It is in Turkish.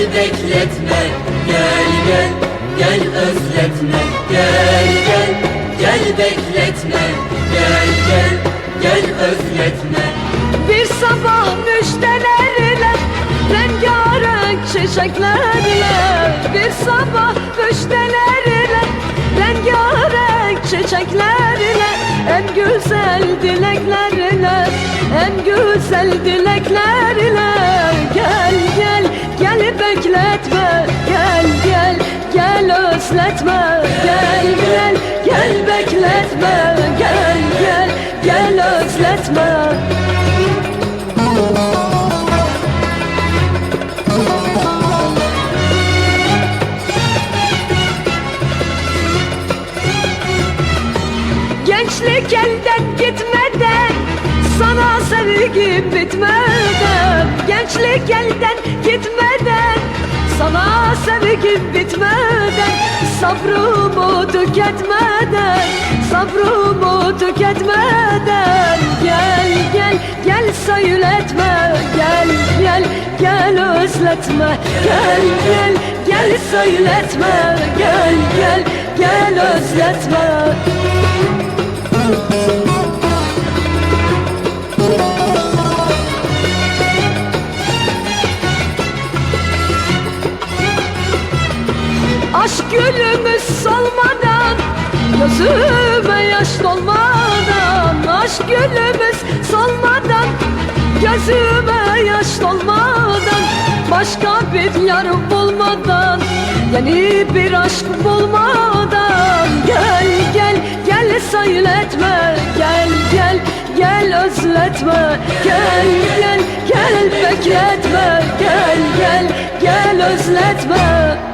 bekletme Gel gel gel özletme Gel gel gel bekletme Gel gel gel özletme. Bir sabah müjdelerle Rengarenk çiçeklerle Bir sabah müjdelerle Rengarenk çiçeklerle En güzel dileklerle En güzel dileklerle özletme Gel gel gel bekletme Gel gel gel özletme. Gençlik elden gitmeden Sana sevgim bitmeden. Gençlik elden gitmeden Sana sevgim bitmeden Sabrımı tüketmeden Sabrımı tüketmeden Gel gel gel söyletme Gel gel gel özletme Gel gel gel söyletme Gel gel gel özletme Aşk gülümüz solmadan Gözüme yaş dolmadan. Aşk gülümüz solmadan Gözüme yaş dolmadan. Başka bir yar bulmadan Yeni bir aşk bulmadan. Gel gel gel söyletme Gel gel gel özletme. Gel gel gel bekletme Gel gel gel özletme